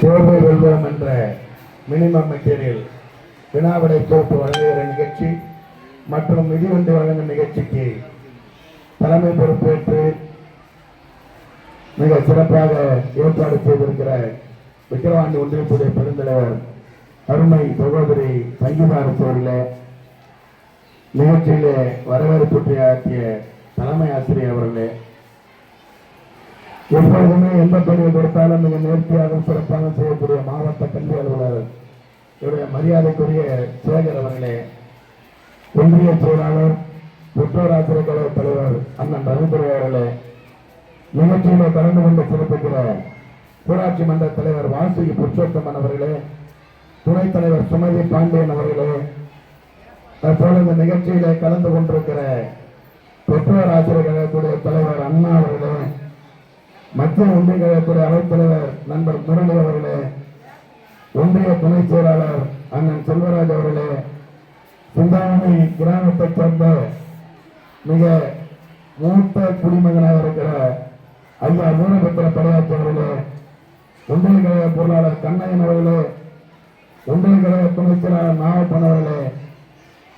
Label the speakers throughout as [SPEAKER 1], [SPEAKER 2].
[SPEAKER 1] தேர்வை வெல்வோம் என்ற மினிமம் மெட்டீரியல் வினாவிடை தொகுப்பு வழங்குகிற நிகழ்ச்சி மற்றும் மிதிவண்டி வழங்கும் நிகழ்ச்சிக்கு தலைமை பொறுப்பேற்று மிக சிறப்பாக ஏற்பாடு செய்திருக்கிற விக்கிரவாண்டி ஒன்றியத்துடைய பெருந்தலைவர் அருமை சகோதரி சங்கீதா அரசு அவர்களே நிகழ்ச்சியிலே வரவேற்புரை ஆற்றிய தலைமை ஆசிரியர் அவர்களே எப்பொழுதுமே எந்த பணியை கொடுத்தாலும் மிக நேர்த்தியாக சிறப்பாக செய்யக்கூடிய மாவட்ட கல்வி அலுவலர் இவருடைய மரியாதைக்குரிய சேகர் அவர்களே ஒன்றிய செயலாளர் பெற்றோர் ஆசிரியர் கழக தலைவர் அண்ணன் ரவிதுரை அவர்களே நிகழ்ச்சியில கலந்து கொண்டு சிறப்பிக்கிற ஊராட்சி மன்ற தலைவர் வாசுகி புருஷோத்தமன் அவர்களே துணைத் தலைவர் சுமதி பாண்டியன் அவர்களே தற்போது இந்த நிகழ்ச்சியில கலந்து கொண்டிருக்கிற பெற்றோர் ஆசிரியர் கழகத்துடைய தலைவர் அண்ணா அவர்களே மத்திய ஒன்றிய கழகத்துடைய அவைத்தலைவர் நண்பர் முரளி அவர்களே ஒன்றிய துணை செயலாளர் அண்ணன் செல்வராஜ் அவர்களே சிந்தாமணி கிராமத்தைச் சேர்ந்த மிக மூத்த குடிமகனாக இருக்கிற ஐயா மூலபத்திர படையாச்சி அவர்களே ஒன்றிய கழக பொருளாளர் கண்ணையன் அவர்களே ஒன்றிய கழக துணை செயலாளர் நாகப்பன் அவர்களே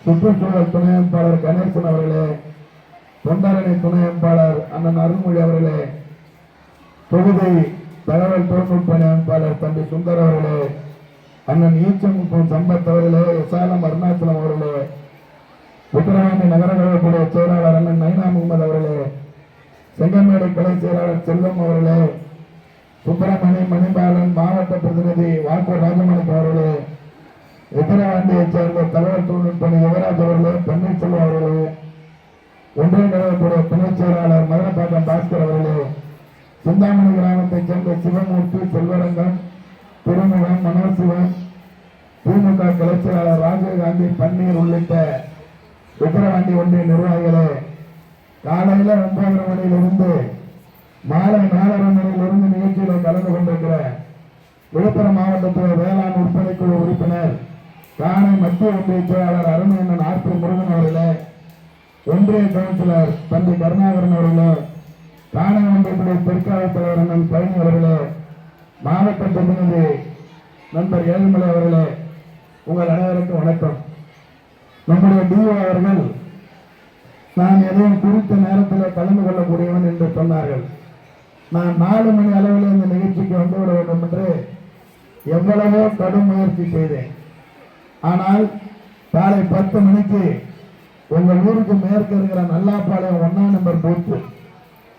[SPEAKER 1] சுற்றுச்சூழல் துணை அமைப்பாளர் கணேசன் அவர்களே தொண்டரணி துணை அமைப்பாளர் அண்ணன் அருள்மொழி அவர்களே தொகுதி தகவல் தொழில்நுட்ப அமைப்பாளர் தம்பி சுந்தர் அவர்களே அண்ணன் ஈச்சம் சம்பத் அவர்களே விசாலம் அருணாச்சலம் அவர்களே உத்தரவாண்டி நகர கழகத்துடைய செயலாளர் அண்ணன் நைனா முகமது அவர்களே செங்கமேடு கலை செயலாளர் செல்வம் அவர்களே சுப்பிரமணி மணிபாலன் மாவட்ட பிரதிநிதி வாக்கூர் ராஜமணிக்கு அவர்களே உத்தரவாண்டியைச் சேர்ந்த தகவல் தொழில்நுட்ப யுவராஜ் அவர்களே பன்னீர்செல்வம் அவர்களே ஒன்றிய கழகத்துடைய துணைச் செயலாளர் மதுரப்பாக்கம் பாஸ்கர் அவர்களே சிந்தாமணி கிராமத்தைச் சேர்ந்த சிவமூர்த்தி செல்வரங்கம் திருமுகம் மனோசிவன் திமுக கிளர்ச்சியாளர் ராஜீவ்காந்தி பன்னீர் உள்ளிட்ட விக்கிரவாண்டி ஒன்றிய நிர்வாகிகளே காலையில ஒன்பதரை மணியிலிருந்து மாலை நாலரை மணியிலிருந்து நிகழ்ச்சியில கலந்து கொண்டிருக்கிற விழுப்புரம் மாவட்டத்தில் வேளாண் உற்பத்தி குழு உறுப்பினர் காணை மத்திய ஒன்றிய செயலாளர் அருமையண்ணன் ஆர்பி முருகன் அவர்களே ஒன்றிய கவுன்சிலர் தந்தை கருணாகரன் அவர்களே காணை ஒன்றியத்துடைய தலைவர் அண்ணன் பழனி அவர்களே மாவட்ட பிரதிநிதி நண்பர் ஏழுமலை அவர்களே உங்கள் அனைவருக்கும் வணக்கம். நம்முடைய டிஓ அவர்கள் நான் எதையும் குறித்த நேரத்தில் கலந்து கொள்ளக்கூடியவன் என்று சொன்னார்கள். நான் நாலு மணி அளவில் இந்த நிகழ்ச்சிக்கு வந்துவிட வேண்டும் என்று எவ்வளவோ கடும் முயற்சி செய்தேன். ஆனால் காலை பத்து மணிக்கு உங்கள் ஊருக்கு மேற்கு இருக்கிற நல்லாப்பாளையம் ஒன்னாம் நம்பர் பூத்து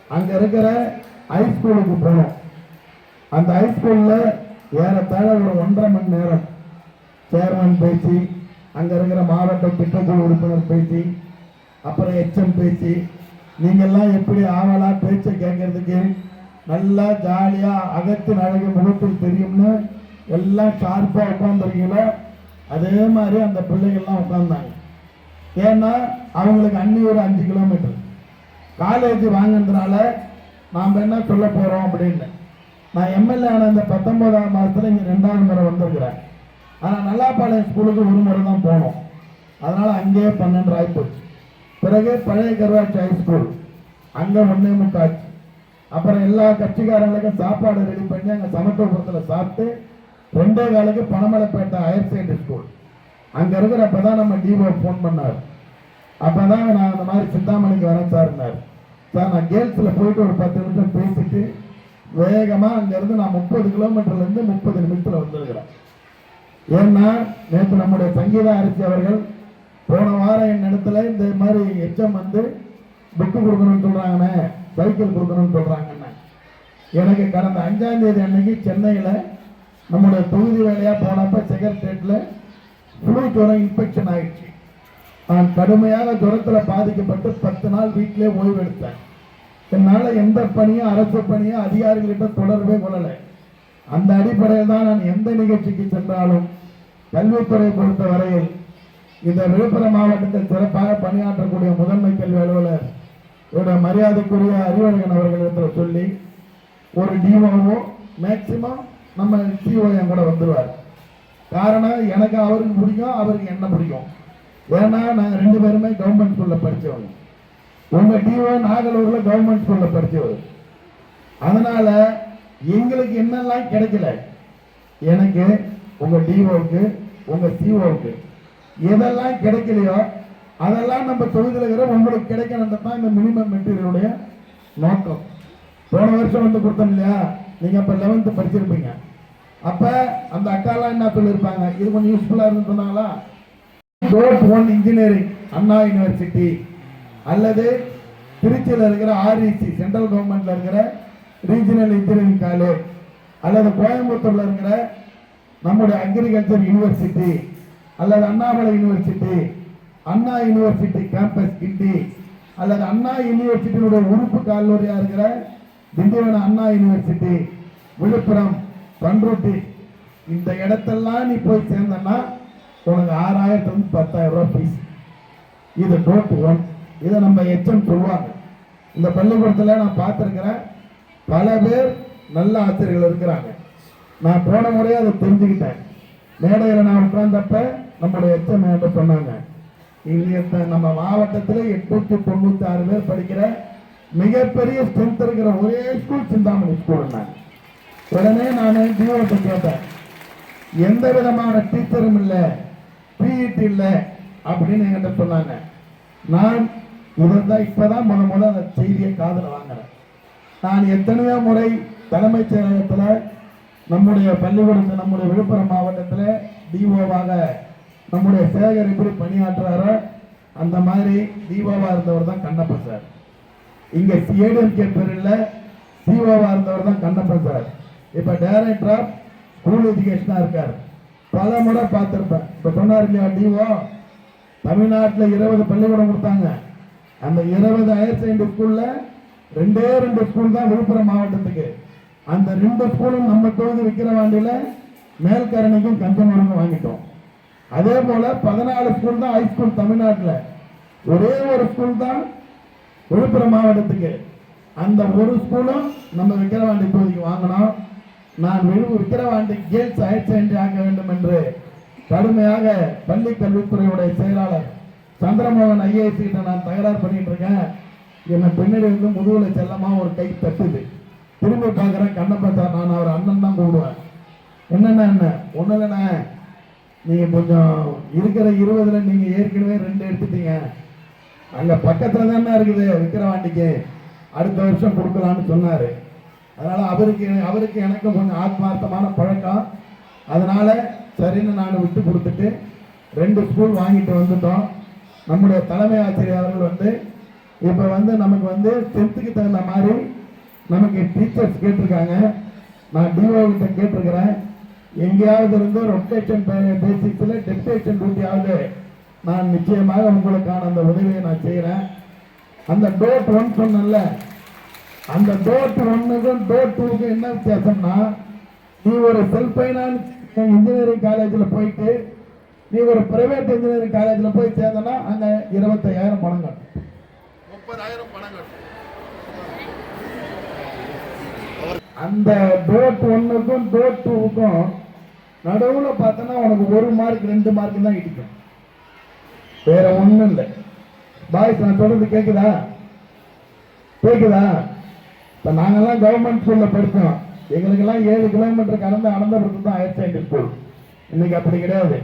[SPEAKER 1] அங்க இருக்கிற ஹைஸ்கூலுக்கு போனோம் அந்த ஹைஸ்கூல்ல ஏறத்தாழ ஒரு ஒன்றரை மணி நேரம் சேர்மன் பேச்சு அங்க இருக்கிற மாவட்ட திட்டக்குழு உறுப்பினர் பேச்சு அப்புறம் எச்எம் பேச்சு நீங்கெல்லாம் எப்படி ஆவலா பேச்சை கேட்கறதுக்கு நல்லா ஜாலியாக அகத்தின் அழகு முகத்தில் தெரியும்னு எல்லாம் ஷார்ப்பாக உட்காந்துருக்கீங்களோ அதே மாதிரி அந்த பிள்ளைகள்லாம் உட்காந்தாங்க ஏன்னா அவங்களுக்கு அன்னி ஒரு அஞ்சு கிலோமீட்டர் காலேஜ் வாங்கினதுனால நாம் என்ன சொல்ல போகிறோம் அப்படின்னு. நான் எம்எல்ஏ ஆன இந்த பத்தொன்பதாம் மாதத்தில் இங்கே ரெண்டாவது முறை வந்திருக்கிறேன். ஆனால் நல்லாப்பாளையம் ஸ்கூலுக்கு ஒரு முறை தான் போனோம். அதனால் அங்கேயே பன்னெண்டு ஆயிப்போச்சு பிறகு பழைய கருவாச்சி ஹை ஸ்கூல் அங்கே ஒன்றே முக்காச்சு. அப்புறம் எல்லா கட்சிக்காரங்களுக்கும் சாப்பாடு ரெடி பண்ணி அங்கே சமத்துவபுரத்தில் சாப்பிட்டு ரெண்டே காலுக்கு பணமலைப்பேட்டை ஹையர் செகண்டரி ஸ்கூல் அங்கே இருக்கிறப்ப தான் நம்ம டிஓ ஃபோன் பண்ணார். அப்போ தான் நான் அந்த மாதிரி சித்தாமணிக்கு வரேன் சார்னார் சார் நான் கேர்ள்ஸில் போயிட்டு ஒரு பத்து நிமிஷம் பேசிட்டு வேகமாக அங்கேருந்து நான் முப்பது கிலோமீட்டர்லேருந்து முப்பது நிமிஷத்தில் வந்துருக்கிறேன். ஏன்னா நேற்று நம்முடைய சங்கீதா அரசி அவர்கள் போன வாரம் என் இடத்துல இந்த மாதிரி எச்சம் வந்து புக்கு கொடுக்கணும்னு சொல்கிறாங்கண்ணே சைக்கிள் கொடுக்கணும்னு சொல்கிறாங்கண்ணே எனக்கு கடந்த அஞ்சாம் தேதி அன்னைக்கு சென்னையில் நம்முடைய தொகுதி வேலையாக போனப்ப செக்ரட்டேரியட்ல ஃப்ளூ ஜுரம் இன்ஃபெக்ஷன் ஆகிடுச்சு நான் கடுமையான ஜுரத்தில் பாதிக்கப்பட்டு பத்து நாள் வீட்டிலே ஓய்வு எடுத்தேன் என்னால் எந்த பணியும் அரசு பணியும் அதிகாரிகளிட்ட தொடர்பே கொள்ளலை. அந்த அடிப்படையில் தான் நான் எந்த நிகழ்ச்சிக்கு சென்றாலும் கல்வித்துறை பொறுத்த வரையில் இந்த விழுப்புரம் மாவட்டத்தில் சிறப்பாக பணியாற்றக்கூடிய முதன்மை கல்வி அலுவலர் இவருடைய மரியாதைக்குரிய அறிவழகன் அவர்களிடத்தில் சொல்லி ஒரு டிஓஓ மேக்சிமம் நம்ம சிஓஎம் கூட வந்துடுவார் காரணம் எனக்கு அவருக்கு பிடிக்கும் அவருக்கு என்ன பிடிக்கும்? ஏன்னா நாங்கள் ரெண்டு பேருமே கவர்மெண்ட் ஸ்கூலில் படித்தவங்க உங்க டிஓ நாகலூர்ல கவர்மெண்ட் ஸ்கூல்ல படிச்சவர். அதனால எங்களுக்கு என்னெல்லாம் கிடைக்கல? எனக்கு உங்க டிஓவுக்கு உங்க சிஓவுக்கு எதெல்லாம் கிடைக்கலையோ அதெல்லாம் நம்ம தொகுதியில் இருக்கிற உங்களுக்கு கிடைக்கணும் தான் இந்த மினிமம் மெட்டீரியலுடைய நோக்கம். போன வருஷம் வந்து கொடுத்தோம் இல்லையா? நீங்கள் அப்போ லெவன்த்து படிச்சிருப்பீங்க. அப்போ அந்த அக்காலாம் என்ன சொல்லியிருப்பாங்க? இது கொஞ்சம் யூஸ்ஃபுல்லாக இருந்து சொன்னாங்களா? டோட் ஒன் இன்ஜினியரிங் அண்ணா யூனிவர்சிட்டி அல்லது திருச்சியில் இருக்கிற ஆர்இசி சென்ட்ரல் கவர்மெண்ட்ல இருக்கிற ரீஜனல் இன்ஜினியரிங் காலேஜ் அல்லது கோயம்புத்தூர்ல இருக்கிற நம்முடைய அக்ரிகல்ச்சர் யூனிவர்சிட்டி அல்லது Annamalai university Anna university campus Guindy. அல்லது அண்ணா யூனிவர்சிட்டியினுடைய உறுப்பு கல்லூரியாக இருக்கிற திண்டிவன அண்ணா யூனிவர்சிட்டி விழுப்புரம் பண்ருட்டி. இந்த இடத்தெல்லாம் நீ போய் சேர்ந்தன்னா உனக்கு ஆறாயிரத்துலேருந்து பத்தாயிரம் ரூபா ஃபீஸ் இது டோட் ஒன் இதை நம்ம எச்சம் சொல்லுவாங்க. இந்த பள்ளிக்கூடத்தில் நான் பார்த்துருக்கிறேன் பல பேர் நல்ல ஆசிரியர்கள் இருக்கிறாங்க. நான் போன முறையே அதை தெரிஞ்சுக்கிட்டேன். மேடையில் நான் உட்கார்ந்தப்ப நம்மளுடைய எச்சம் என்று சொன்னாங்க? இங்கே நம்ம மாவட்டத்தில் எட்நூத்தி தொண்ணூத்தி ஆறு பேர் படிக்கிற மிகப்பெரிய ஸ்ட்ரென்த் இருக்கிற ஒரே ஸ்கூல் சிந்தாமணி ஸ்கூல் உடனே நான் டிஓட்டு கேட்டேன். எந்த விதமான டீச்சரும் இல்லை. பிஇடி இல்லை அப்படின்னு என்கிட்ட சொன்னாங்க. நான் இவர் தான் இப்போதான் முத முத அந்த செய்தியை காதில் வாங்குறேன். நான் எத்தனையோ முறை தலைமைச் செயலகத்தில் நம்முடைய பள்ளிக்கூடத்தில் நம்முடைய விழுப்புரம் மாவட்டத்தில் டிஓவாக நம்முடைய சேகர் எப்படி பணியாற்றுறாரோ அந்த மாதிரி டிஓவாக இருந்தவர் தான் கண்ணப்பன் சார். இங்க ஏடிஎம்கே பேரில் சிஓவாக இருந்தவர் தான் கண்ணப்பன் சார். இப்போ டைரக்டர் ஆஃப் ஸ்கூல் எஜுகேஷனாக இருக்கார். பல முறை பார்த்துருப்பேன். இப்போ சொன்னார் இல்லையா டிஓ தமிழ்நாட்டில் இருபது பள்ளிக்கூடம் கொடுத்தாங்க. அந்த இருபது ஹையர் செகண்டரி ஸ்கூலில் ரெண்டே ரெண்டு ஸ்கூல் தான் விழுப்புரம் மாவட்டத்துக்கு. அந்த ரெண்டு ஸ்கூலும் நம்ம தொகுதி விக்கிரவாண்டியில மேல்கரணிக்கும் கஞ்சனூருக்கும் வாங்கிட்டோம். அதே போல் பதினாலு ஸ்கூல் தான் ஹை ஸ்கூல் தமிழ்நாட்டில். ஒரே ஒரு ஸ்கூல் தான் விழுப்புரம் மாவட்டத்துக்கு. அந்த ஒரு ஸ்கூலும் நம்ம விக்கிரவாண்டி தொகுதிக்கு வாங்கினோம். நான் விழு விக்கிரவாண்டி கேர்ள்ஸ் ஹையர் செகண்டரி ஆக்க வேண்டும் என்று கடுமையாக பள்ளி கல்வித்துறையுடைய செயலாளர் சந்திரமோகன் ஐஏஎஸ் கிட்ட நான் தகராறு பண்ணிட்டு இருக்கேன். என்னை பின்னாடி வந்து முதுகுல செல்லமா ஒரு கை தட்டுது. திரும்பி பார்க்குறேன் கண்ணப்பா சார் நான் அவர் அண்ணன் தான் கூடுவேன் என்னென்ன என்ன? ஒன்றும் இல்லைண்ணே. நீங்கள் கொஞ்சம் இருக்கிற இருபதுல நீங்கள் ஏற்கனவே ரெண்டு எடுத்துட்டீங்க. அங்கே பக்கத்தில் தானே இருக்குது விக்கிரவாண்டிக்கு. அடுத்த வருஷம் கொடுக்கலான்னு சொன்னார். அதனால அவருக்கு அவருக்கு எனக்கும் கொஞ்சம் ஆத்மார்த்தமான பழக்கம். அதனால சரின்னு நான் விட்டு கொடுத்துட்டு ரெண்டு ஸ்கூல் வாங்கிட்டு வந்துட்டோம். நம்முடைய தலைமை ஆசிரியர் அவர்கள் வந்து இப்போ வந்து நமக்கு வந்து டென்த்துக்கு தகுந்த மாதிரி நமக்கு டீச்சர்ஸ் கேட்டிருக்காங்க. நான் டிஓ கிட்ட கேட்டிருக்கிறேன். எங்கேயாவது இருந்து ரொட்டேஷன் பேசிக்ஸில் டெக்டேஷன் டியூட்டியாவது நான் நிச்சயமாக உங்களுக்கான அந்த உதவியை நான் செய்கிறேன் அந்த டோட் ஒன் சொன்னேன்ல அந்த டோட் ஒன்னுக்கும் டோட் டூக்கும் என்ன வித்தியாசம்னா நீ ஒரு செல்ஃப் ஃபைனான்ஸ் இன்ஜினியரிங் காலேஜில் போயிட்டு நீ ஒரு பிரைவேட் இன்ஜினியரிங் காலேஜில் போய் சேர்ந்தனா அங்கே இருபத்தையாயிரம் பணம் கட்டணும் முப்பதாயிரம் பணம் கட்டணும் அந்த டோட் ஒன்னுக்கும் டோட் டூவுக்கும் நடுவுல பார்த்தோன்னா உனக்கு ஒரு மார்க் ரெண்டு மார்க் தான் இடிக்கும். வேற ஒண்ணும் இல்லை. பாய்ஸ் நான் சொல்றது கேக்குதா? கேக்குதா? இப்போ நாங்கள்லாம் கவர்மெண்ட் ஸ்கூலில் படித்தோம் எங்களுக்கெல்லாம் ஏழு கிலோமீட்டர் கடந்து அனந்தபுரத்து தான் ஹையர் செகண்டரி ஸ்கூல் இன்னைக்கு அப்படி கிடையாது.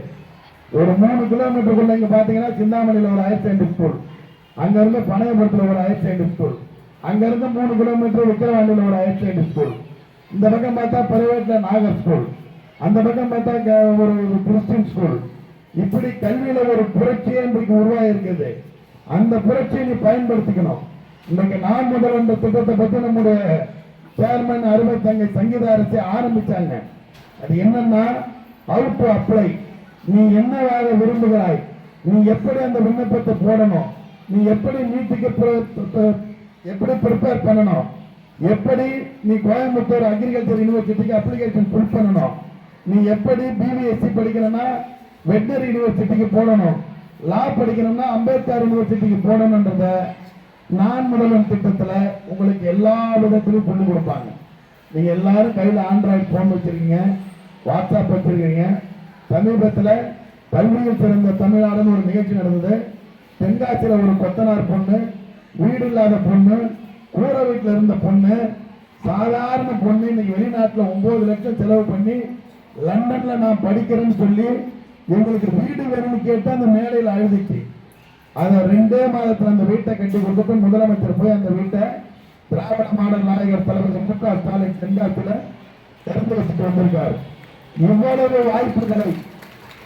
[SPEAKER 1] ஒரு மூணு கிலோமீட்டருக்குள்ள இங்கே பார்த்தீங்கன்னா சிந்தாமணியில் ஒரு ஹையர் செகண்டரி ஸ்கூல் அங்கேருந்து பனையபுரத்தில் ஒரு ஹையர் செகண்டரி ஸ்கூல் அங்கேருந்து மூணு கிலோமீட்டர் விக்கிரவாண்டியில் ஒரு ஹையர் செகண்டரி ஸ்கூல் இந்த பக்கம் பார்த்தா பிரைவேட்டில் நாகர் ஸ்கூல் அந்த பக்கம் பார்த்தா க- ஒரு கிறிஸ்டின் ஸ்கூல் இப்படி கல்வியில் ஒரு புரட்சியே இன்றைக்கு உருவாகிருக்குது அந்த புரட்சியை நீ பயன்படுத்திக்கணும். இன்னைக்கு நான் முதல் இந்த திட்டத்தை பத்தி நம்முடைய சேர்மன் அருமை தங்கை சங்கீத அரசு ஆரம்பிச்சாங்க. அது என்னன்னா அவுட் டு அப்ளை நீ என்னவாக விரும்புகிறாய்? நீ எப்படி அந்த விண்ணப்பத்தை போடணும்? நீ எப்படி நீட்டுக்கு எப்படி ப்ரிப்பேர் பண்ணணும்? எப்படி நீ கோயம்புத்தூர் அக்ரிகல்ச்சர் யூனிவர்சிட்டிக்கு அப்ளிகேஷன் ஃபில் பண்ணணும்? நீ எப்படி பிபிஎஸ்சி படிக்கணும்னா வெட்னரி யூனிவர்சிட்டிக்கு போடணும்? லா படிக்கணும்னா அம்பேத்கர் யூனிவர்சிட்டிக்கு போடணுன்றத நான் முதல்வன் திட்டத்தில் உங்களுக்கு எல்லா விதத்திலும் கொண்டு கொடுப்பாங்க. நீங்கள் எல்லாரும் கையில் ஆண்ட்ராய்டு ஃபோன் வச்சிருக்கீங்க வாட்ஸ்அப் வச்சுருக்கீங்க. சமீபத்தில் கல்வியில் சிறந்த தமிழ்நாடுன்னு ஒரு நிகழ்ச்சி நடந்தது. தென்காசியில் ஒரு கொத்தனார் பொண்ணு வீடு இல்லாத பொண்ணு கூரை வீட்டில் இருந்த பொண்ணு சாதாரண பொண்ணு இன்னைக்கு வெளிநாட்டில் ஒம்பது லட்சம் செலவு பண்ணி லண்டனில் நான் படிக்கிறேன்னு சொல்லி எங்களுக்கு வீடு வேணும்னு கேட்டு அந்த மேடையில் அழுதுச்சு. அதை ரெண்டே மாதத்துல அந்த வீட்டை கட்டி கொடுத்துட்டு முதலமைச்சர் போய் அந்த வீட்டை திராவிட மாடல் நாயகர் தலைவர் மு. க. ஸ்டாலின் தென்காசியில திறந்து வச்சுட்டு வந்திருக்கார். இவ்வளவு வாய்ப்புகளை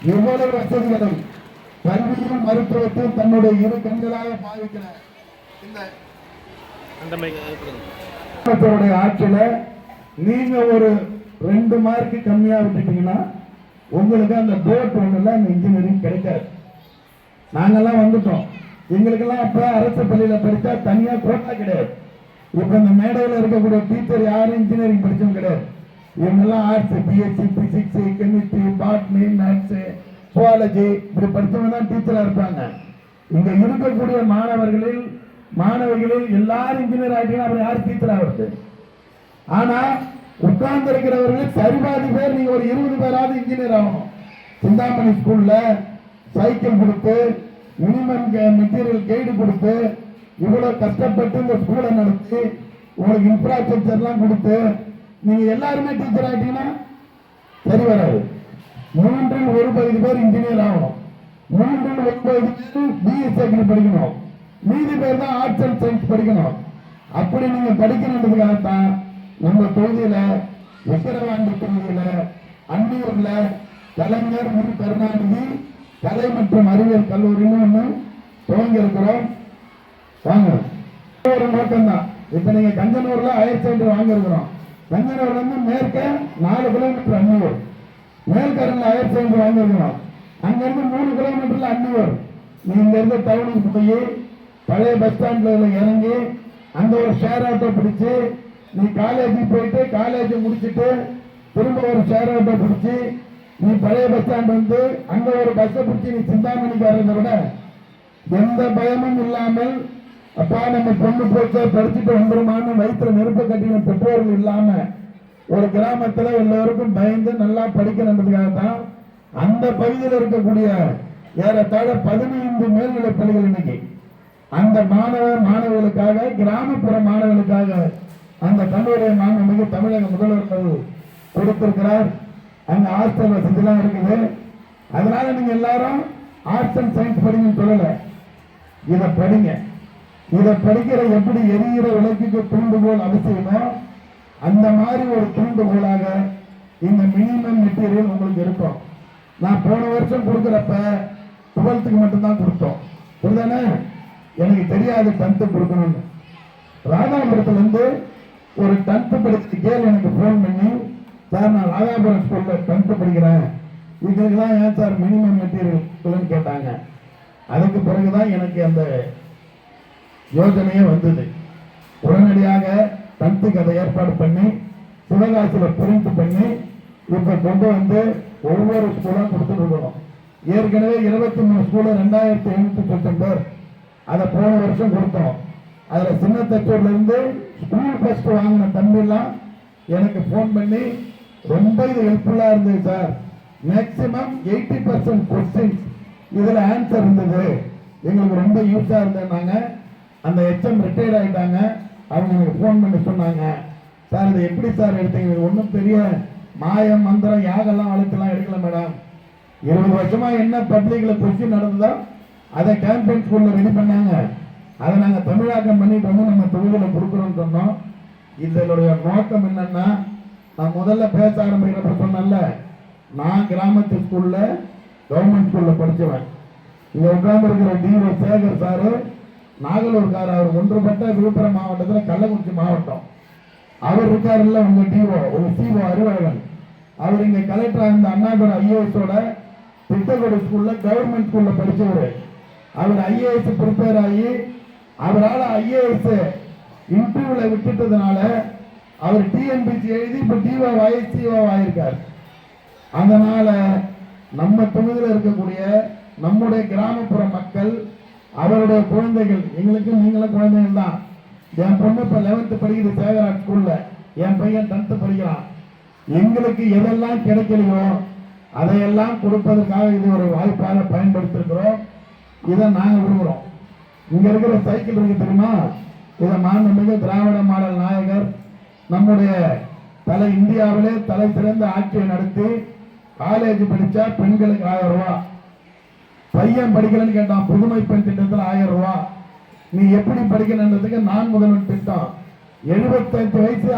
[SPEAKER 1] இவ்வளவு வசதிகளை கல்வியும் மருத்துவத்தையும் தன்னுடைய இரு கண்களாக பாவிக்கிற இந்த ஆட்சியில நீங்க ஒரு ரெண்டு மார்க்கு கம்மியா விட்டுட்டீங்கன்னா உங்களுக்கு அந்த போட் ஒண்ணுல அந்த இன்ஜினியரிங் கிடைக்காது. நாங்கெல்லாம் வந்துட்டோம். எங்களுக்கெல்லாம் அப்ப அரசு பள்ளியில படிச்சா தனியா கோட்டா கிடையாது. இப்ப இந்த மேடையில இருக்கக்கூடிய டீச்சர் யாரும் இன்ஜினியரிங் படிச்சவங்க கிடையாது. இவங்கெல்லாம் arts BSc physics chemistry botany maths zoology இப்படி படித்தவங்க தான் டீச்சராக இருப்பாங்க. இங்கே இருக்கக்கூடிய மாணவர்களில் மாணவிகளில் எல்லாரும் இன்ஜினியர் ஆகிட்டீங்கன்னா அப்புறம் யார் டீச்சர் ஆகிறது? ஆனா உட்கார்ந்து இருக்கிறவர்கள் சரிபாதி பேர் நீங்க ஒரு இருபது பேராவது இன்ஜினியர் ஆகணும். சிந்தாமணி ஸ்கூல்ல சைக்கிள் கொடுத்து மினிமம் மெட்டீரியல் கைடு கொடுத்து இவ்வளோ கஷ்டப்பட்டு இந்த ஸ்கூலை நடத்தி உங்களுக்கு இன்ஃப்ராஸ்ட்ரக்சர்லாம் கொடுத்து நீங்கள் எல்லாருமே டீச்சர் ஆகிட்டீங்கன்னா சரி வராது. மூன்றில் ஒரு பகுதி பேர் இன்ஜினியர் ஆகணும். மூன்றில் ஒரு பகுதி பேர் பிஎஸ்சி அக்ரி படிக்கணும். மீதி பேர் தான் ஆர்ட்ஸ் அண்ட் சயின்ஸ் படிக்கணும். அப்படி நீங்கள் படிக்கணுன்றதுக்காகத்தான் நம்ம தொகுதியில் விக்கிரவாண்டி தொகுதியில் அன்னூரில் கலைஞர் முன் கருணாநிதி கலை மற்றும் அறிவியல் கல்லூரின்னு ஒன்று துவங்கி இருக்கிறோம் வாங்க. ஒரு நோக்கம்தான் இப்போ நீங்கள் கஞ்சனூரில் ஆயிரத்தி ஹையர் வாங்கியிருக்கிறோம். கஞ்சனூர்லேருந்து மேற்கே நாலு கிலோமீட்டர் அன்னூர். மேற்கரில் ஆயிரத்தி செகண்டரி வாங்கியிருக்கிறோம். அங்கேருந்து மூணு கிலோமீட்டரில் அன்னூர். நீ இங்கேருந்து டவுனுக்கு போய் பழைய பஸ் ஸ்டாண்டில் இறங்கி அந்த ஒரு ஷேர் ஆட்டோ பிடிச்சி நீ காலேஜுக்கு போயிட்டு காலேஜை முடிச்சுட்டு திரும்ப ஒரு ஷேர் ஆட்டோ பிடிச்சி நீ பழைய பஸ் ஸ்டாண்ட் வந்து அங்க ஒரு பஸ்ஸை பிடிச்சி நீ சிந்தாமணிக்கு வர்றதை விட எந்த பயமும் இல்லாமல் அப்பா நம்ம பொண்ணு போச்ச படிச்சுட்டு வந்துருமான்னு வயிற்றுல நெருப்பு கட்டின பெற்றோர்கள் இல்லாம ஒரு கிராமத்துல எல்லோருக்கும் பயந்து நல்லா படிக்கணுன்றதுக்காக தான் அந்த பகுதியில் இருக்கக்கூடிய ஏறத்தாழ பதினைந்து மேல்நிலை பள்ளிகள் இன்னைக்கு. அந்த மாணவ மாணவர்களுக்காக கிராமப்புற மாணவர்களுக்காக அந்த கல்லூரியை மாண்புமிகு தமிழக முதல்வர்கள் கொடுத்திருக்கிறார். அந்த ஹாஸ்டல் வசதிலாம் இருக்குது. அதனால நீங்கள் எல்லாரும் ஆர்ட்ஸ் அண்ட் சயின்ஸ் படிங்கன்னு சொல்லலை. இதை படிங்க. இதை படிக்கிற எப்படி எரிகிற விளக்குக்கு தூண்டுகோல் அவசியமோ அந்த மாதிரி ஒரு தூண்டுகோலாக இந்த மினிமம் மெட்டீரியல் உங்களுக்கு இருக்கும். நான் போன வருஷம் கொடுக்குறப்ப டுவெல்த்துக்கு மட்டும்தான் கொடுத்தோம். புரிதானே எனக்கு தெரியாது டென்த்து கொடுக்கணும்னு. ராதாபுரத்துலேருந்து ஒரு டென்த்து படிச்ச கேள் எனக்கு ஃபோன் பண்ணி சார் நான் ராதாபுரம் ஸ்கூலில் டென்த்து படிக்கிறேன். இதுக்கெல்லாம் ஏன் சார் மினிமம் மெட்டீரியல் கேட்டாங்க. அதுக்கு பிறகு தான் எனக்கு அந்த யோசனையே வந்தது. உடனடியாக டென்த்துக்கு அதை ஏற்பாடு பண்ணி சிவகாசியில் பிரிண்ட் பண்ணி இப்போ கொண்டு வந்து ஒவ்வொரு ஸ்கூலாக கொடுத்துட்டு இருக்கோம் ஏற்கனவே இருபத்தி மூணு ஸ்கூலில் ரெண்டாயிரத்தி எழுநூற்றி சொச்சம் அதை போன வருஷம் கொடுத்தோம். அதில் சின்ன தச்சூர்லேருந்து ஸ்கூல் ஃபஸ்ட்டு வாங்கின தம்பிலாம் எனக்கு ஃபோன் பண்ணி ரொம்ப இது ஹெல்ப்ஃபுல்லாக இருந்தது sir maximum eighty percent questions இதில் ஆன்சர் இருந்தது. எங்களுக்கு ரொம்ப யூஸாக இருந்தேன்னாங்க அந்த ஹெச்எம் ரிட்டையர்ட் ஆகிட்டாங்க அவங்க எனக்கு ஃபோன் பண்ணி சொன்னாங்க. சார் இது எப்படி சார் எடுத்தீங்க? இது ஒன்றும் பெரிய மாயம் மந்திரம் யாகெல்லாம் வளர்த்துலாம் எடுக்கல மேடம் இருபது வருஷமாக என்ன பப்ளிக்கில் கொஸ்டின் நடந்ததோ அதை கேம்பெயின் ஸ்கூலில் ரெடி பண்ணாங்க. அதை நாங்கள் தமிழாக்கம் பண்ணிட்டு வந்து நம்ம தொகுதியில் கொடுக்குறோம்னு சொன்னோம். இதனுடைய நோக்கம் என்னென்னா நான் முதல்ல பேச ஆரம்பிக்கிறப்ப சொன்னேன்ல நான் கிராமத்து ஸ்கூல்ல கவர்மெண்ட் ஸ்கூல்ல படித்தவன் இங்கே உட்கார்ந்து இருக்கிற டிஓ சேகர் சாரு நாகலூர்கார் அவர் ஒன்றுபட்ட விழுப்புரம் மாவட்டத்தில் கள்ளக்குறிச்சி மாவட்டம். அவர் இருக்காருல்ல உங்கள் டிஓ உங்க சிஓ அறிவழகன் அவர் இங்கே கலெக்டராக இருந்த அண்ணாதுரை ஐஏஎஸோட திட்டக்கோடு ஸ்கூலில் கவர்மெண்ட் ஸ்கூலில் படித்தவர் அவர் ஐஏஎஸ் ப்ரிப்பேர் ஆகி அவரால் ஐஏஎஸ் இன்டர்வியூவில் விட்டுட்டதுனால அவர் டிஎன்பிசி எழுதி இப்ப டிஓ ஆகி சிஓ ஆயிருக்கார் அதனால நம்ம தொகுதியில் இருக்கக்கூடிய நம்முடைய கிராமப்புற மக்கள் அவருடைய குழந்தைகள் எங்களுக்கும் நீங்களும் குழந்தைகள் தான். என் பொண்ணு இப்ப லெவன்த் படிக்குது சேகரா ஸ்கூல்ல என் பையன் டென்த் படிக்கிறான். எங்களுக்கு எதெல்லாம் கிடைக்கலையோ அதையெல்லாம் கொடுப்பதற்காக இது ஒரு வாய்ப்பாக பயன்படுத்திருக்கிறோம். இதை நாங்கள் விரும்புகிறோம் இங்க இருக்கிற சைக்கிள் இருக்கு தெரியுமா? இதை மாண்புமிகு திராவிட மாடல் நாயகர் நம்முடைய தலை இந்தியாவிலே தலை சிறந்த ஆட்சியை நடத்தி காலேஜ் படிச்சா பெண்களுக்கு ஆயிரம் ரூபா. பையன் படிக்கலன்னு கேட்டான் புதுமை பெண் திட்டத்தில் ஆயிரம் ரூபா. நீ எப்படி படிக்கணுன்றதுக்கு நான் முதல்வன் திட்டம். எழுபத்தஞ்சு வயசு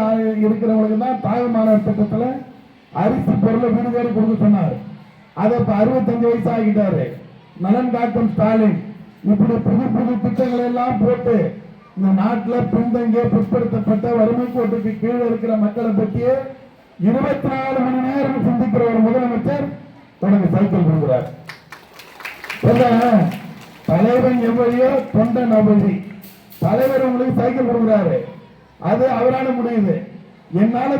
[SPEAKER 1] இருக்கிறவங்களுக்கு தான் தாய்மானவர் திட்டத்தில் அரிசி பொருளை வீடு தேடி கொடுக்க சொன்னார். அதை இப்போ அறுபத்தஞ்சு வயசு ஆகிட்டாரு. நலன் காக்கும் ஸ்டாலின். இப்படி புது புது திட்டங்களை எல்லாம் போட்டு இந்த நாட்டுல பின்தங்கிய பிற்படுத்தப்பட்ட வறுமை கோட்டுக்கு கீழே இருக்கிற மக்களை பற்றியே இருபத்தி நாலு மணி நேரம் சிந்திக்கிற ஒரு முதலமைச்சர் தனக்கு சைக்கிள் கொடுக்கிறார். தலைவன் எவ்வளியோ தொண்டன் அவ்வழி தலைவர் உங்களுக்கு சைக்கிள் கொடுக்குறாரு. அது அவரால முடியுது. என்னால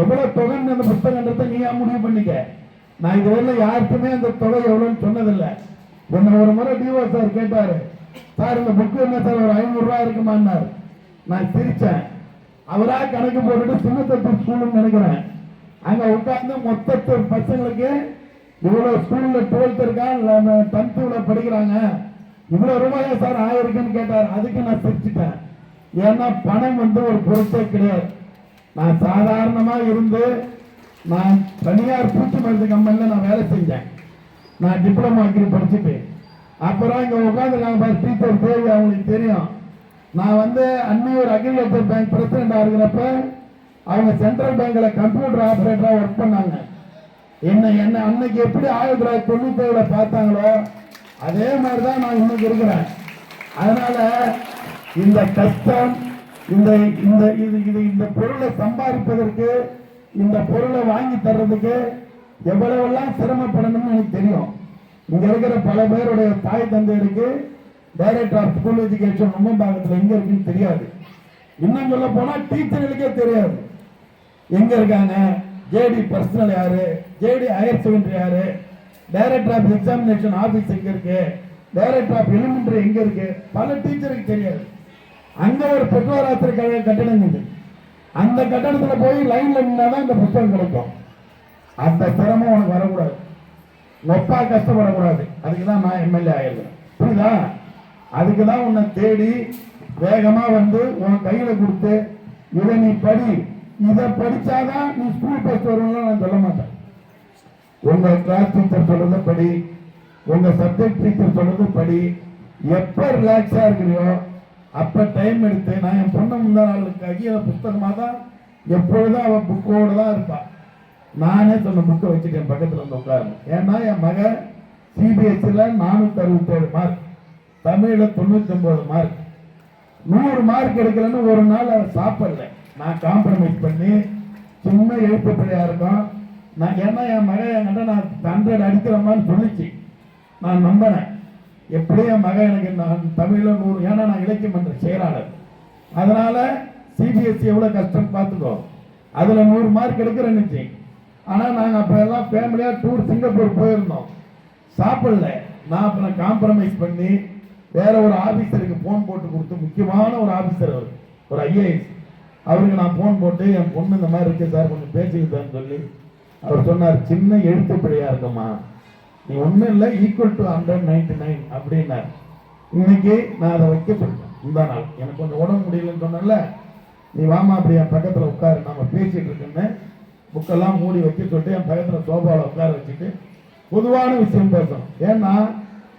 [SPEAKER 1] எவ்வளவு தொகைன்னு அந்த புத்தகன்றதை நீயா முடிவு பண்ணிக்க? நான் இதுவரை யாருக்குமே அந்த தொகை எவ்வளவுன்னு சொன்னதில்லை. என்ன ஒரு முறை டிஓ சார் கேட்டாரு. சார் இந்த புக்கு என்ன சார் ஒரு ஐநூறு இருக்குமான்னார் இருக்குமான்னாரு. நான் சிரிச்சேன். அவரா கணக்கு போட்டுட்டு சின்னத்தத்தூர் ஸ்கூல்னு நினைக்கிறேன். அங்க உட்கார்ந்து மொத்தத்து பசங்களுக்கு இவ்வளவு ஸ்கூல்ல டுவெல்த் இருக்கான் டென்த்ல படிக்கிறாங்க. இவ்வளவு ரூபாயா சார் ஆயிருக்குன்னு கேட்டார். அதுக்கு நான் சிரிச்சிட்டேன். ஏன்னா பணம் வந்து ஒரு பொருட்டே கிடையாது. நான் சாதாரணமாக இருந்து நான் தனியார் பூச்சி மருந்து கம்பெனியில் நான் வேலை செஞ்சேன். நான் டிப்ளமோ அக்ரி படிச்சுட்டு. அப்புறம் இங்கே உட்காந்துருக்காங்க பாரு டீச்சர் தேவி அவங்களுக்கு தெரியும். நான் வந்து அன்னியூர் அக்ரிகல்ச்சர் பேங்க் பிரசிடண்டா இருக்கிறப்ப அவங்க சென்ட்ரல் பேங்க்ல கம்ப்யூட்டர் ஆப்ரேட்டராக ஒர்க் பண்ணாங்க. என்ன என்ன அன்னைக்கு எப்படி ஆயிரத்தி தொள்ளாயிரத்தி தொண்ணூத்தி பார்த்தாங்களோ அதே மாதிரி தான் நான் இன்னைக்கு இருக்கிறேன். அதனால இந்த கஷ்டம் இந்த இந்த இது இது இந்த பொருளை சம்பாதிப்பதற்கு இந்த பொருளை வாங்கி தர்றதுக்கு எவ்வளவெல்லாம் சிரமப்படணும்னு எனக்கு தெரியும். இங்க இருக்கிற பல பேருடைய தாய் தந்தையருக்கு டைரக்டர் ஆஃப் ஸ்கூல் எஜுகேஷன் உம்மம்பாக்கத்தில் எங்க இருக்குன்னு தெரியாது. இன்னும் சொல்ல போனா டீச்சர்களுக்கே தெரியாது. எங்க இருக்காங்க? ஜேடி பர்சனல் யாரு? ஜேடி ஹையர் செகண்டரி யாரு? டைரக்டர் ஆஃப் எக்ஸாமினேஷன் ஆஃபீஸ் எங்க இருக்கு? டைரக்டர் ஆஃப் எலிமெண்டரி எங்க இருக்கு? பல டீச்சருக்கு தெரியாது. அங்க ஒரு பெற்றோர் கழக கட்டணம் இது. அந்த கட்டணத்துல போய் லைன்ல நின்னாதான் இந்த புத்தகம் கிடைக்கும். அந்த சிரமம் உனக்கு வரக்கூடாது. ஒப்பா கஷ்டப்படக்கூடாது. அதுக்கு தான் நான் எம்எல்ஏ ஆயிருக்கிறேன் புரியுதா? அதுக்கு தான் உன்னை தேடி வேகமா வந்து உன் கையில கொடுத்து இதை நீ படி. இதை படிச்சாதான் நீ ஸ்கூல் ஃபர்ஸ்ட் வருவாங்க நான் சொல்ல மாட்டேன். உங்க கிளாஸ் டீச்சர் சொல்றத படி. உங்க சப்ஜெக்ட் டீச்சர் சொல்றது படி. எப்ப ரிலாக்ஸா இருக்கிறியோ அப்ப டைம் எடுத்து நான் என் பொண்ணு முந்தா நாளுக்கு அகில புத்தகமா தான் எப்பொழுதும் அவ புக்கோடு தான் இருப்பா. நானே சொன்ன புக்கை வச்சுட்டு என் பக்கத்துல வந்து உட்காரு ஏன்னா என் மகன் சிபிஎஸ்சியில் நானூற்றி அறுபத்தேழு மார்க் தமிழில் தொண்ணூத்தி மார்க் நூறு மார்க் எடுக்கலன்னு ஒரு நாள் அவன் சாப்பிடல. நான் காம்ப்ரமைஸ் பண்ணி சின்ன எழுத்து இருக்கும். நான் ஏன்னா என் மகன் என்கிட்ட நான் ஹண்ட்ரட் அடிக்கிறமான்னு சொல்லிச்சு. நான் நம்பினேன் எப்படியும் என் மகன் எனக்கு நான் தமிழில் நூறு ஏன்னா நான் இலக்கியம் மன்ற செயலாளர். அதனால் சிபிஎஸ்சி எவ்வளோ கஷ்டம் பார்த்துக்கோ. அதில் நூறு மார்க் எடுக்கிறேன்னு ஆனால் நாங்கள் அப்போ எல்லாம் ஃபேமிலியாக டூர் சிங்கப்பூர் போயிருந்தோம். சாப்பிடல. நான் அப்புறம் காம்ப்ரமைஸ் பண்ணி வேற ஒரு ஆஃபீஸருக்கு ஃபோன் போட்டு கொடுத்து முக்கியமான ஒரு ஆஃபீஸர் அவர் ஒரு ஐஏஎஸ் அவருக்கு நான் ஃபோன் போட்டு என் பொண்ணு இந்த மாதிரி இருக்கு சார் கொஞ்சம் பேசிக்கிட்டான்னு சொல்லி அவர் சொன்னார் சின்ன எழுத்து பிழையாக இருக்கம்மா நீ ஒன்றும் இல்லை equal to hundred ninety nine அப்படின்னார். இன்னைக்கு நான் அதை வைக்க சொல்லிட்டேன் இந்த நாள். எனக்கு கொஞ்சம் உடம்பு முடியலன்னு சொன்னேன்ல. நீ வாமா அப்படி என் பக்கத்தில் உட்காரு. நம்ம பேசிகிட்டு இருக்குன்னு புக்கெல்லாம் மூடி வைக்க சொல்லிட்டு என் பயத்தில் சோபாவில் உட்கார வச்சுட்டு பொதுவான விஷயம் பேசணும். ஏன்னா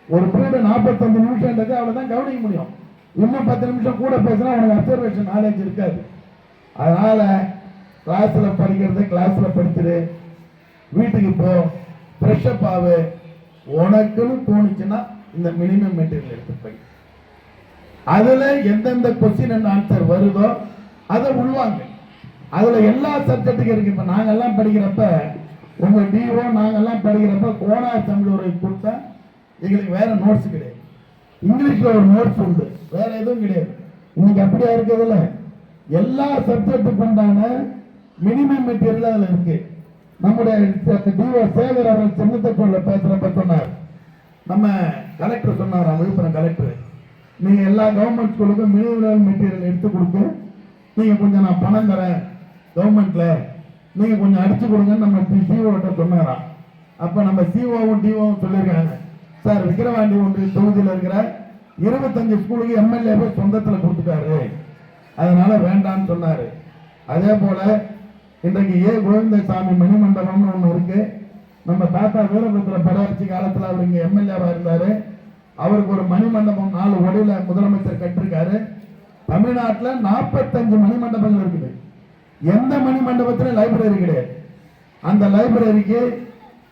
[SPEAKER 1] ஒரு பீரியட் நாற்பத்தஞ்சு நிமிஷம்ன்றது அவ்வளவுதான் கவனிக்க முடியும். இன்னும் பத்து நிமிஷம் கூட பேசினா அவனுக்கு அப்சர்வேஷன் நாலேஜ் இருக்காது. அதனால் கிளாஸில் படிக்கிறத கிளாஸில் படிச்சிரு. வீட்டுக்கு போ. ஃப்ரெஷ்அப் ஆகு உனக்குன்னு தோணுச்சுன்னா இந்த மினிமம் மெட்டீரியல் எடுத்து போய். அதில் எந்தெந்த கொஸ்டின் அண்ட் ஆன்சர் வருதோ அதை உள்வாங்க. அதுல எல்லா சப்ஜெக்ட்டுக்கும் இருக்கு. இப்ப நாங்கெல்லாம் படிக்கிறப்ப உங்க டிஓ நாங்கெல்லாம் படிக்கிறப்ப கோனார் தமிழ் உரை கொடுத்தா எங்களுக்கு வேற நோட்ஸ் கிடையாது. இங்கிலீஷ்ல ஒரு நோட்ஸ் உண்டு. வேற எதுவும் கிடையாது. இன்னைக்கு அப்படியா இருக்கிறதுல எல்லா சப்ஜெக்ட்டுக்கு உண்டான மினிமம் மெட்டீரியல் அதுல இருக்கு. நம்முடைய டிஓ சேகர் அவர்கள் சின்னத்தூர்ல பேசுறப்ப சொன்னார். நம்ம கலெக்டர் சொன்னார் விழுப்புரம் கலெக்டர் நீங்க எல்லா கவர்மெண்ட் ஸ்கூலுக்கும் மினிமம் மெட்டீரியல் எடுத்து கொடுத்து நீங்க கொஞ்சம் நான் பணம் தரேன். கவர்மெண்ட்ல நீங்க கொஞ்சம் அடிச்சு கொடுங்கன்னு நம்ம சிஓ கிட்ட சொன்னாராம் அப்ப நம்ம சிஓவும் டிஓவும் சொல்லியிருக்காங்க. சார் விக்கிரவாண்டி ஒன்றிய தொகுதியில் இருக்கிற இருபத்தஞ்சு ஸ்கூலுக்கு எம்எல்ஏவே சொந்தத்தில் கொடுத்துட்டாரு. அதனால வேண்டாம்னு சொன்னாரு. அதே போல இன்றைக்கு ஏ. கோவிந்தசாமி மணிமண்டபம்னு ஒன்று இருக்கு. நம்ம தாத்தா வீரபத்திர படையாட்சி காலத்தில் அவர் இங்கே எம்எல்ஏவாக இருந்தார். அவருக்கு ஒரு மணிமண்டபம் நாலு ஒடியில முதலமைச்சர் கட்டிருக்காரு. தமிழ்நாட்டில் நாற்பத்தஞ்சு மணிமண்டபங்கள் இருக்குது. எந்த மணிமண்டபத்திலும் லைப்ரரி கிடையாது. அந்த லைப்ரரிக்கு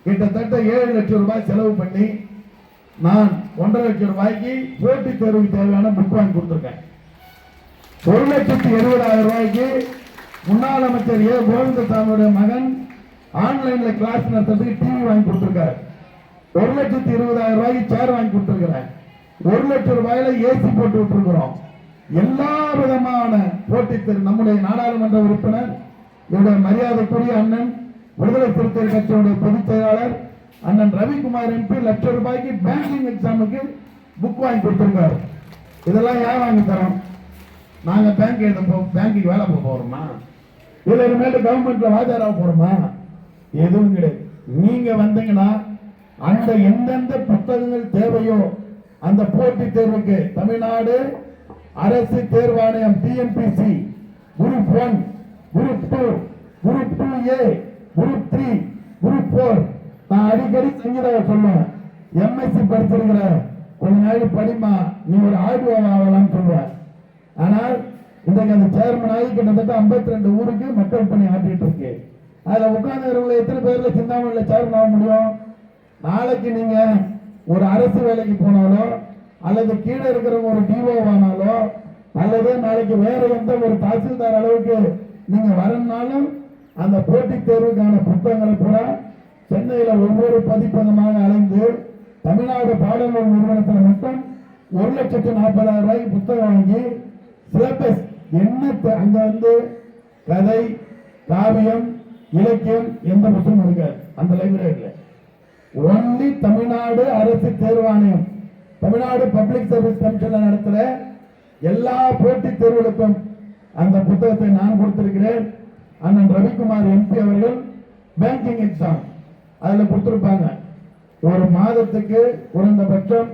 [SPEAKER 1] கிட்டத்தட்ட ஏழு லட்சம் ரூபாய் செலவு பண்ணி நான் ஒன்றரை லட்சம் ரூபாய்க்கு போட்டித் தேர்வுக்கு தேவையான புக் வாங்கி கொடுத்துருக்கேன். ஒரு லட்சத்தி எழுபதாயிரம் ரூபாய்க்கு முன்னாள் அமைச்சர் ஏ. கோவிந்தசாமியுடைய மகன் ஆன்லைன்ல கிளாஸ் நடத்துறதுக்கு டிவி வாங்கி கொடுத்துருக்காரு. ஒரு லட்சத்தி இருபதாயிரம் ரூபாய்க்கு சேர் வாங்கி கொடுத்துருக்குறேன் ஒரு லட்சம் ரூபாயில ஏசி போட்டு விட்டுருக்குறோம். எல்லா விதமான போட்டித் தேர்வு நம்முடைய நாடாளுமன்ற உறுப்பினர் என்னுடைய மரியாதைக்குரிய அண்ணன் விடுதலை சிறுத்தைகள் கட்சியுடைய பொதுச் செயலாளர் அண்ணன் ரவிக்குமார் எம்பி லட்சம் ரூபாய்க்கு பேங்கிங் எக்ஸாமுக்கு புக் வாங்கி கொடுத்துருக்காரு. இதெல்லாம் யார் வாங்கி தரோம்? நாங்கள் பேங்க் எழுத போ வேலை போக போகிறோமா இதில் இனிமேட்டு கவர்மெண்ட்டில் வாஜாராக போகிறோமா எதுவும் கிடையாது. நீங்கள் வந்தீங்கன்னா அந்த எந்தெந்த புத்தகங்கள் தேவையோ அந்த போட்டித் தேர்வுக்கு தமிழ்நாடு அரசு தேர்வாணையம் TNPSC group one group two group two A group three group four நான் அடிக்கடி சங்கீதாவை சொல்லுவேன். எம்எஸ்சி படிச்சிருக்கிற கொஞ்ச நாள் படிமா நீ ஒரு ஆர்டிஓ ஆகலாம்னு சொல்லுவேன். ஆனால் இன்றைக்கு அந்த சேர்மன் ஆகி கிட்டத்தட்ட 52 ரெண்டு ஊருக்கு மக்கள் பணி ஆற்றிட்டு இருக்கு. அதில் உட்கார்ந்துறவங்களை எத்தனை பேரில் சிந்தாமணியில் சேர்மன் ஆக முடியும்? நாளைக்கு நீங்கள் ஒரு அரசு வேலைக்கு போனாலும் அல்லது கீழே இருக்கிறவங்க ஒரு டிஓ ஆனாலோ அல்லது நாளைக்கு வேற எந்த ஒரு தாசில்தார் அளவுக்கு நீங்க வரணும்னாலும் அந்த போட்டித் தேர்வுக்கான புத்தகங்களை பூரா சென்னையில ஒவ்வொரு பதிப்பகமாக அலைந்து தமிழ்நாடு பாடநூல் நிறுவனத்தில் மட்டும் ஒரு லட்சத்து நாற்பதாயிரம் ரூபாய்க்கு புத்தகம் வாங்கி சிலபஸ் என்ன த- அங்க வந்து கதை காவியம் இலக்கியம் எந்த புத்தகம் இருக்காது. அந்த லைப்ரரியில் ஒன்லி தமிழ்நாடு அரசு தேர்வாணையம். தமிழ்நாடு பப்ளிக் சர்வீஸ் கமிஷன்ல நடத்துற எல்லா போட்டித் தேர்வுகளுக்கும் அந்த புத்தகத்தை நான் கொடுத்திருக்கிறேன். அண்ணன் ரவிக்குமார் எம்பி அவர்கள் பேங்கிங் எக்ஸாம் அதில் கொடுத்துருப்பாங்க. ஒரு மாதத்துக்கு குறைந்தபட்சம்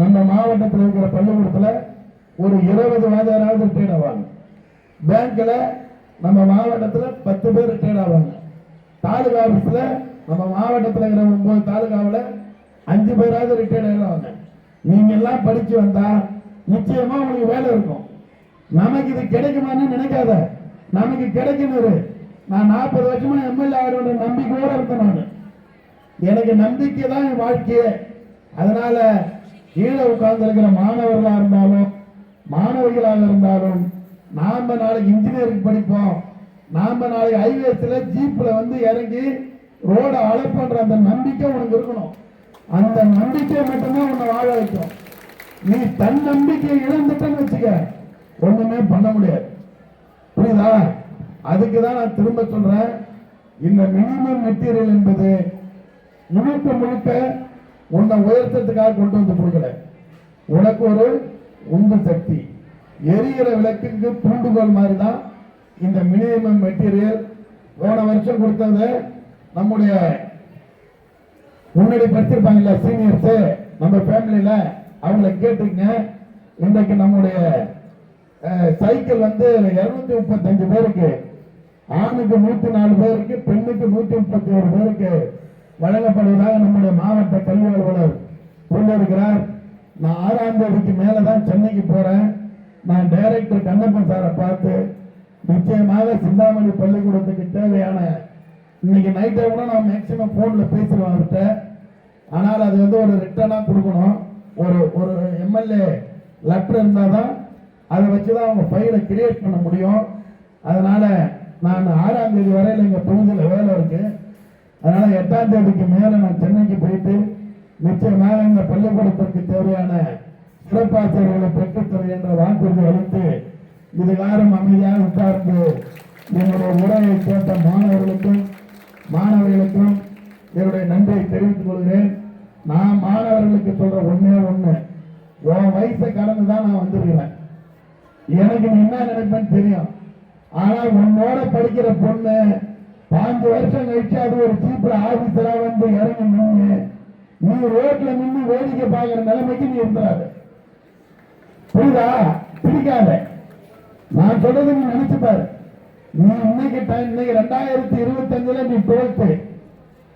[SPEAKER 1] நம்ம மாவட்டத்தில் இருக்கிற பள்ளிக்கூடத்தில் ஒரு இருபது வாதியாராவது ரிட்டையர்ட் ஆவாங்க. பேங்க்ல நம்ம மாவட்டத்தில் பத்து பேர் ரிட்டையர்ட் ஆவாங்க. தாலுகா ஆஃபீஸில் நம்ம மாவட்டத்தில் இருக்கிற ஒன்பது தாலுகாவில் அஞ்சு பேராவது ரிட்டையர்ட் ஆகிடுவாங்க நீங்க எல்லாம் படிச்சு வந்தா நிச்சயமா உங்களுக்கு வேலை இருக்கும். நமக்கு இது கிடைக்குமான்னு நினைக்காத. நமக்கு கிடைக்கணும் நான் நாற்பது வருஷமா எம்எல்ஏ ஆகிற நம்பிக்கையோட இருந்தேன் நான். எனக்கு நம்பிக்கை தான் என் வாழ்க்கையே. அதனால கீழே உட்கார்ந்து இருக்கிற மாணவர்களா இருந்தாலும் மாணவிகளாக இருந்தாலும் நாம நாளைக்கு இன்ஜினியரிங் படிப்போம். நாம நாளைக்கு ஹைவேஸ்ல ஜீப்ல வந்து இறங்கி ரோட அளப்பன்ற அந்த நம்பிக்கை உனக்கு இருக்கணும். அந்த நம்பிக்கை மட்டும்தான் உன்னை வாழ வைக்கும். நீ தன் நம்பிக்கையை இழந்துட்டேன்னு வச்சுக்க ஒண்ணுமே பண்ண முடியாது. புரியுதா? அதுக்கு தான் நான் திரும்ப சொல்றேன். இந்த மினிமம் மெட்டீரியல் என்பது முழுக்க முழுக்க உன்னை உயர்த்தத்துக்காக கொண்டு வந்து கொடுக்கல. உனக்கு ஒரு உந்து சக்தி. எரிகிற விளக்குக்கு தூண்டுகோல் மாதிரி தான் இந்த மினிமம் மெட்டீரியல் போன வருஷம் கொடுத்தது நம்முடைய முன்னாடி படிச்சிருப்பாங்கல்ல சீனியர்ஸ் நம்ம ஃபேமிலியில அவங்கள கேட்டுங்க. இன்றைக்கு நம்முடைய சைக்கிள் வந்து இருநூத்தி முப்பத்தஞ்சு பேருக்கு ஆணுக்கு நூத்தி நாலு பேருக்கு பெண்ணுக்கு நூத்தி முப்பத்தி ஒரு பேருக்கு வழங்கப்படுவதாக நம்முடைய மாவட்ட கல்வி அலுவலர் சொல்லியிருக்கிறார் நான் ஆறாம் தேதிக்கு மேலதான் சென்னைக்கு போறேன். நான் டைரக்டர் கண்ணப்பன் சாரை பார்த்து நிச்சயமாக சிந்தாமணி பள்ளிக்கூடத்துக்கு தேவையான இன்னைக்கு டைம் கூட நான் மேக்சிமம் ஃபோனில் பேசிடுவேன் அவர்கிட்ட. ஆனால் அது வந்து ஒரு ரிட்டனாக கொடுக்கணும். ஒரு ஒரு எம்எல்ஏ லெட்டர் இருந்தால் தான் அதை வச்சு தான் அவங்க ஃபைலை கிரியேட் பண்ண முடியும். அதனால் நான் ஆறாம் தேதி வரையில் எங்கள் தொகுதியில் வேலை இருக்கு. அதனால் எட்டாம் தேதிக்கு மேலே நான் சென்னைக்கு போயிட்டு நிச்சயமாக இந்த பள்ளிக்கூடத்திற்கு தேவையான சிறப்பாசிரியர்களை பெற்றுத்தரு என்ற வாக்குறுதி அளித்து இதுகாரம் அமைதியாக உட்கார்ந்து எங்களுடைய உரையை கேட்ட மாணவர்களுக்கும் மாணவர்களுக்கும் என்னுடைய நன்றியை தெரிவித்துக் கொள்கிறேன். நான் மாணவர்களுக்கு சொல்ற ஒண்ணே ஒண்ணு. உன் வயசை கடந்து தான் நான் வந்திருக்கிறேன். எனக்கு நீ என்ன நினைப்பேன்னு தெரியும். ஆனா உன்னோட படிக்கிற பொண்ணு பாஞ்சு வருஷம் கழிச்சு அது ஒரு சீப்ல ஆபீசரா வந்து இறங்கி நின்று நீ ரோட்ல நின்று வேடிக்கை பார்க்கிற நிலைமைக்கு நீ இருந்துடாது புரியுதா? பிடிக்காத. நான் சொல்றது நீ நினைச்சு பாரு. இன்னைக்கு டைம் இன்னைக்கு ரெண்டாயிரத்தி இருபத்தி நீ டுவெல்த்து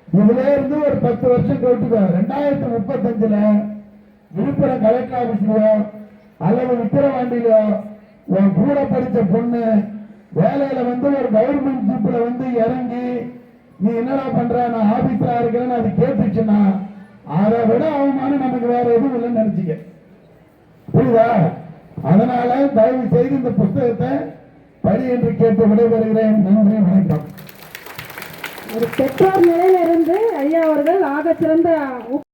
[SPEAKER 1] இதுல இருந்து ஒரு பத்து வருஷம் கழிச்சுக்கோ ரெண்டாயிரத்தி முப்பத்தஞ்சுல விழுப்புரம் கலெக்டர் ஆபீஸ்லயோ அல்லது விக்கிரவாண்டியிலோ உன் கூட படிச்ச பொண்ணு வேலையில வந்து ஒரு கவர்மெண்ட் ஜீப்ல வந்து இறங்கி நீ என்னடா பண்ற? நான் ஆபீஸரா இருக்கிறேன்னு அது கேட்டுச்சுன்னா அதை விட அவமானம் நமக்கு வேற எதுவும் இல்லைன்னு நினைச்சுக்க. புரியுதா? அதனால தயவு செய்து இந்த புஸ்தகத்தை படி என்று கேட்டு விடைபெறுகிறேன். நன்றி வணக்கம்.
[SPEAKER 2] ஒரு பெற்றோர் நிலையிலிருந்து ஐயா அவர்கள் ஆக சிறந்த